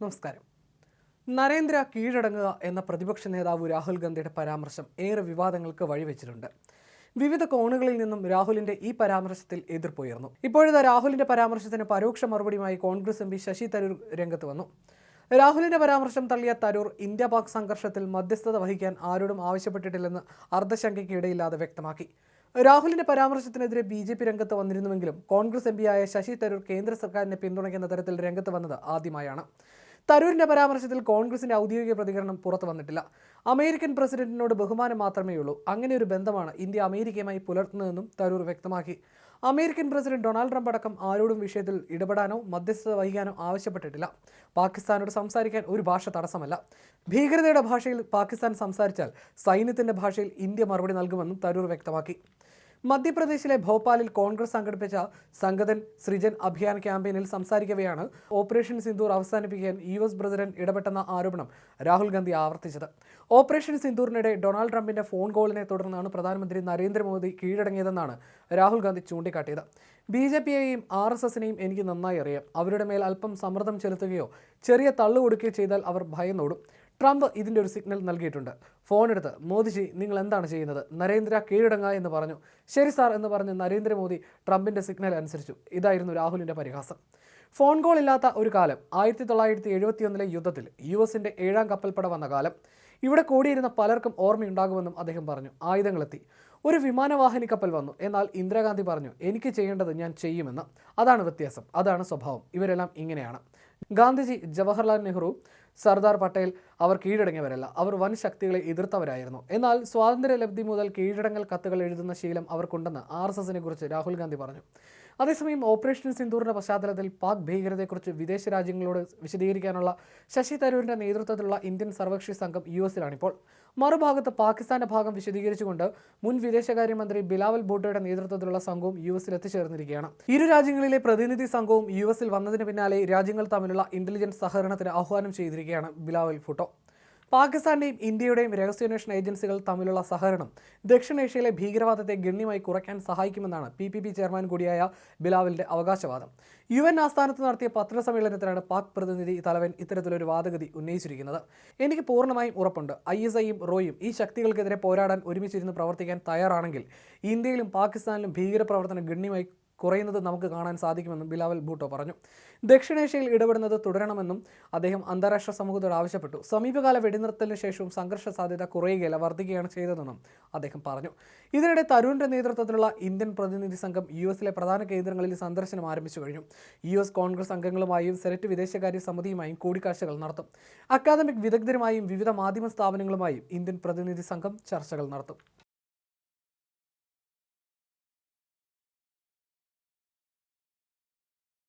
നമസ്കാരം. നരേന്ദ്ര കീഴടങ്ങുക എന്ന പ്രതിപക്ഷ നേതാവ് രാഹുൽ ഗാന്ധിയുടെ പരാമർശം ഏറെ വിവാദങ്ങൾക്ക് വഴിവെച്ചിട്ടുണ്ട്. വിവിധ കോണുകളിൽ നിന്നും രാഹുലിന്റെ ഈ പരാമർശത്തിൽ എതിർപ്പുയർന്നു. ഇപ്പോഴത്തെ രാഹുലിന്റെ പരാമർശത്തിന് പരോക്ഷ മറുപടിയുമായി കോൺഗ്രസ് എം ശശി തരൂർ രംഗത്ത് വന്നു. രാഹുലിന്റെ പരാമർശം തള്ളിയ തരൂർ ഇന്ത്യ പാക് സംഘർഷത്തിൽ മധ്യസ്ഥത വഹിക്കാൻ ആരോടും ആവശ്യപ്പെട്ടിട്ടില്ലെന്ന് അർദ്ധശങ്കയ്ക്ക് ഇടയില്ലാതെ വ്യക്തമാക്കി. രാഹുലിന്റെ പരാമർശത്തിനെതിരെ ബി ജെ പി രംഗത്ത് വന്നിരുന്നുവെങ്കിലും കോൺഗ്രസ് എം പിയായ ശശി തരൂർ കേന്ദ്ര സർക്കാരിനെ പിന്തുണയ്ക്കുന്ന തരത്തിൽ രംഗത്ത് വന്നത് ആദ്യമായാണ്. തരൂരിന്റെ പരാമർശത്തിൽ കോൺഗ്രസിന്റെ ഔദ്യോഗിക പ്രതികരണം പുറത്തു വന്നിട്ടില്ല. അമേരിക്കൻ പ്രസിഡന്റിനോട് ബഹുമാനം മാത്രമേ ഉള്ളൂ. അങ്ങനെ ഒരു ബന്ധമാണ് ഇന്ത്യ അമേരിക്കയുമായി പുലർത്തുന്നതെന്നും തരൂർ വ്യക്തമാക്കി. അമേരിക്കൻ പ്രസിഡന്റ് ഡൊണാൾഡ് ട്രംപ് അടക്കം ആരോടും വിഷയത്തിൽ ഇടപെടാനോ മധ്യസ്ഥത വഹിക്കാനോ ആവശ്യപ്പെട്ടിട്ടില്ല. പാകിസ്ഥാനോട് സംസാരിക്കാൻ ഒരു ഭാഷ തടസ്സമല്ല. ഭീകരതയുടെ ഭാഷയിൽ പാകിസ്ഥാൻ സംസാരിച്ചാൽ സൈന്യത്തിന്റെ ഭാഷയിൽ ഇന്ത്യ മറുപടി നൽകുമെന്നും തരൂർ വ്യക്തമാക്കി. മധ്യപ്രദേശിലെ ഭോപ്പാലിൽ കോൺഗ്രസ് സംഘടിപ്പിച്ച സംഗതൻ സൃജൻ അഭിയാൻ ക്യാമ്പയിനിൽ സംസാരിക്കവെയാണ് ഓപ്പറേഷൻ സിന്ദൂർ അവസാനിപ്പിക്കാൻ യു എസ് പ്രസിഡന്റ് ഇടപെട്ടെന്ന ആരോപണം രാഹുൽ ഗാന്ധി ആവർത്തിച്ചത്. ഓപ്പറേഷൻ സിന്ദൂറിനിടെ ഡൊണാൾഡ് ട്രംപിന്റെ ഫോൺ കോളിനെ തുടർന്നാണ് പ്രധാനമന്ത്രി നരേന്ദ്രമോദി കീഴടങ്ങിയതെന്നാണ് രാഹുൽ ഗാന്ധി ചൂണ്ടിക്കാട്ടിയത്. ബി ജെ പിയെയും ആർ എസ് എസിനെയും എനിക്ക് നന്നായി അറിയാം. അവരുടെ മേൽ അല്പം സമ്മർദ്ദം ചെലുത്തുകയോ ചെറിയ തള്ളു കൊടുക്കുകയോ ചെയ്താൽ അവർ ഭയന്നോടും. ട്രംപ് ഇതിന്റെ ഒരു സിഗ്നൽ നൽകിയിട്ടുണ്ട്. ഫോണെടുത്ത് മോദിജി നിങ്ങൾ എന്താണ് ചെയ്യുന്നത്? നരേന്ദ്ര കീഴടങ്ങുക എന്ന് പറഞ്ഞു. ശരി സാർ എന്ന് പറഞ്ഞ് നരേന്ദ്രമോദി ട്രംപിന്റെ സിഗ്നൽ അനുസരിച്ചു. ഇതായിരുന്നു രാഹുലിന്റെ പരിഹാസം. ഫോൺ കോൾ ഇല്ലാത്ത ഒരു കാലം ആയിരത്തി തൊള്ളായിരത്തി എഴുപത്തിയൊന്നിലെ യുദ്ധത്തിൽ യു എസിന്റെ ഏഴാം കപ്പൽപ്പട വന്ന കാലം. ഇവിടെ കൂടിയിരുന്ന പലർക്കും ഓർമ്മയുണ്ടാകുമെന്നും അദ്ദേഹം പറഞ്ഞു. ആയുധങ്ങളെത്തി. ഒരു വിമാനവാഹിനി കപ്പൽ വന്നു. എന്നാൽ ഇന്ദിരാഗാന്ധി പറഞ്ഞു എനിക്ക് ചെയ്യേണ്ടത് ഞാൻ ചെയ്യുമെന്ന്. അതാണ് വ്യത്യാസം. അതാണ് സ്വഭാവം. ഇവരെല്ലാം ഇങ്ങനെയാണ്. ഗാന്ധിജി ജവഹർലാൽ നെഹ്റു സർദാർ പട്ടേൽ അവർ കീഴടങ്ങിയവരല്ല. അവർ വൻ ശക്തികളെ എതിർത്തവരായിരുന്നു. എന്നാൽ സ്വാതന്ത്ര്യലബ്ധി മുതൽ കീഴടങ്ങൽ കത്തുകൾ എഴുതുന്ന ശീലം അവർക്കുണ്ടെന്ന് ആർ എസ് എസിനെ കുറിച്ച് രാഹുൽ ഗാന്ധി പറഞ്ഞു. അതേസമയം ഓപ്പറേഷൻ സിന്ദൂറിന്റെ പശ്ചാത്തലത്തിൽ പാക് ഭീകരതയെക്കുറിച്ച് വിദേശ രാജ്യങ്ങളോട് വിശദീകരിക്കാനുള്ള ശശി തരൂരിന്റെ നേതൃത്വത്തിലുള്ള ഇന്ത്യൻ സർവകക്ഷി സംഘം യു എസിലാണിപ്പോൾ മറുഭാഗത്ത് പാകിസ്ഥാന്റെ ഭാഗം വിശദീകരിച്ചുകൊണ്ട് മുൻ വിദേശകാര്യമന്ത്രി ബിലാവൽ ഭൂട്ടോയുടെ നേതൃത്വത്തിലുള്ള സംഘവും യു എസിൽ എത്തിച്ചേർന്നിരിക്കുകയാണ്. ഇരു രാജ്യങ്ങളിലെ പ്രതിനിധി സംഘവും യു എസിൽ വന്നതിന് പിന്നാലെ രാജ്യങ്ങൾ തമ്മിലുള്ള ഇന്റലിജൻസ് സഹകരണത്തിന് ആഹ്വാനം ചെയ്തിരിക്കുകയാണ് ബിലാവൽ ഭൂട്ടോ. പാകിസ്ഥാന്റെയും ഇന്ത്യയുടെയും രഹസ്യാന്വേഷണ ഏജൻസികൾ തമ്മിലുള്ള സഹകരണം ദക്ഷിണേഷ്യയിലെ ഭീകരവാദത്തെ ഗണ്യമായി കുറയ്ക്കാൻ സഹായിക്കുമെന്നാണ് പി പി പി ചെയർമാൻ കൂടിയായ ബിലാവലിന്റെ അവകാശവാദം. യു എൻ ആസ്ഥാനത്ത് നടത്തിയ പത്രസമ്മേളനത്തിലാണ് പാക് പ്രതിനിധി തലവൻ ഇത്തരത്തിലൊരു വാദഗതി ഉന്നയിച്ചിരിക്കുന്നത്. എനിക്ക് പൂർണമായും ഉറപ്പുണ്ട്. ഐ എസ് ഐയും റോയും ഈ ശക്തികൾക്കെതിരെ പോരാടാൻ ഒരുമിച്ചിരുന്ന് പ്രവർത്തിക്കാൻ തയ്യാറാണെങ്കിൽ ഇന്ത്യയിലും പാകിസ്ഥാനിലും ഭീകരപ്രവർത്തനം ഗണ്യമായി കുറയുന്നത് നമുക്ക് കാണാൻ സാധിക്കുമെന്നും ബിലാവൽ ഭൂട്ടോ പറഞ്ഞു. ദക്ഷിണേഷ്യയിൽ ഇടപെടുന്നത് തുടരണമെന്നും അദ്ദേഹം അന്താരാഷ്ട്ര സമൂഹത്തോട് ആവശ്യപ്പെട്ടു. സമീപകാല വെടിനിർത്തലിന് ശേഷവും സംഘർഷ സാധ്യത കുറയുകയല്ല വർദ്ധിക്കുകയാണ് ചെയ്തതെന്നും അദ്ദേഹം പറഞ്ഞു. ഇതിനിടെ തരൂരിന്റെ നേതൃത്വത്തിലുള്ള ഇന്ത്യൻ പ്രതിനിധി സംഘം യു എസിലെ പ്രധാന കേന്ദ്രങ്ങളിൽ സന്ദർശനം ആരംഭിച്ചു കഴിഞ്ഞു. യു എസ് കോൺഗ്രസ് അംഗങ്ങളുമായും സെനറ്റ് വിദേശകാര്യ സമിതിയുമായും കൂടിക്കാഴ്ചകൾ നടത്തും. അക്കാദമിക് വിദഗ്ധരുമായും വിവിധ മാധ്യമ സ്ഥാപനങ്ങളുമായും ഇന്ത്യൻ പ്രതിനിധി സംഘം ചർച്ചകൾ നടത്തും.